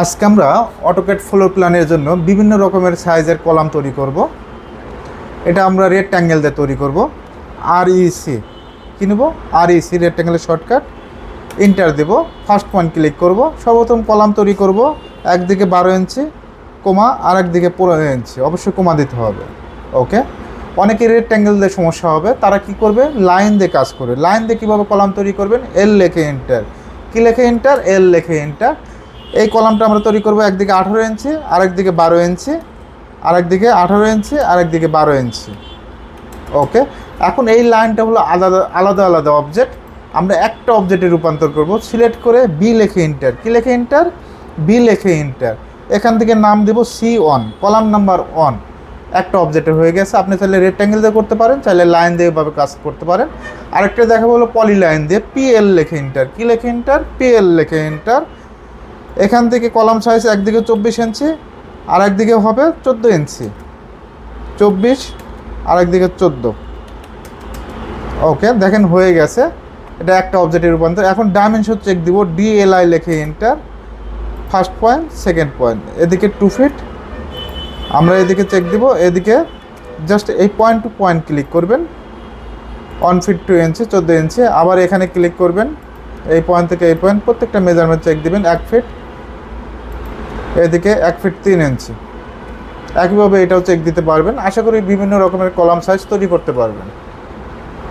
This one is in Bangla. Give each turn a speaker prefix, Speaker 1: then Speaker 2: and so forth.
Speaker 1: আজকে আমরা অটোকেট ফ্লোর প্ল্যানের জন্য বিভিন্ন রকমের সাইজের কলাম তৈরি করব। এটা আমরা রেক্ট্যাঙ্গেল দিয়ে তৈরি করব। আর ইসি কী নেব? আর ইসি রেক্ট্যাঙ্গেলের শর্টকাট ইন্টার দেব। ফার্স্ট পয়েন্ট ক্লিক করব। সর্বপ্রথম কলাম তৈরি করব। একদিকে বারো ইঞ্চি কোমা আর একদিকে পনেরো ইঞ্চি অবশ্যই কোমা দিতে হবে। ওকে অনেকে রেক্ট্যাঙ্গেল দিয়ে সমস্যা হবে। তারা কি করবে? লাইন দিয়ে কাজ করবে লাইন দিয়ে কীভাবে কলাম তৈরি করবেন? এল লেখে এন্টার কী লেখে এন্টার এল লেখে এন্টার এই কলামটা আমরা তৈরি করব একদিকে আঠেরো ইঞ্চি, আরেকদিকে বারো ইঞ্চি, আরেকদিকে আঠেরো ইঞ্চি, আরেকদিকে বারো ইঞ্চি। ওকে? এখন এই লাইনটা হলো আলাদা আলাদা আলাদা অবজেক্ট আমরা একটা অবজেক্টে রূপান্তর করব সিলেক্ট করে বি লেখে ইন্টার কী লেখে ইন্টার বি লেখে ইন্টার এখান থেকে নাম দেব C one column number one একটা অবজেক্টের হয়ে গেছে। আপনি চাইলে রেক্ট্যাঙ্গেল দিয়ে করতে পারেন, চাইলে লাইন দিয়ে এভাবে কাজ করতে পারেন। আরেকটা দেখাবো হলো পলি লাইন দিয়ে পিএল লেখে ইন্টার কী লেখে ইন্টার পিএল লেখে ইন্টার এখান থেকে কলাম সাইজ একদিকে চব্বিশ ইঞ্চি, আর একদিকে হবে চোদ্দ ইঞ্চি। চব্বিশ, আর একদিকে চোদ্দ। ওকে দেখেন হয়ে গেছে। এটা একটা অবজেক্টের রূপান্তর। এখন ডাইমেনশন চেক দিব ডিএলআই লেখে enter first point second point এদিকে টু ফিট আমরা এদিকে চেক দিব, এদিকে জাস্ট এই পয়েন্ট টু পয়েন্ট ক্লিক করবেন। ওয়ান ফিট টু ইঞ্চি চোদ্দ ইঞ্চি। আবার এখানে ক্লিক করবেন, এই পয়েন্ট থেকে এই পয়েন্ট প্রত্যেকটা মেজারমেন্ট চেক দিবেন, এক ফিট এদিকে এক ফিট তিন ইঞ্চি একইভাবে এটাও চেক দিতে পারবেন। আশা করি বিভিন্ন রকমের কলাম সাইজ তৈরি করতে পারবেন।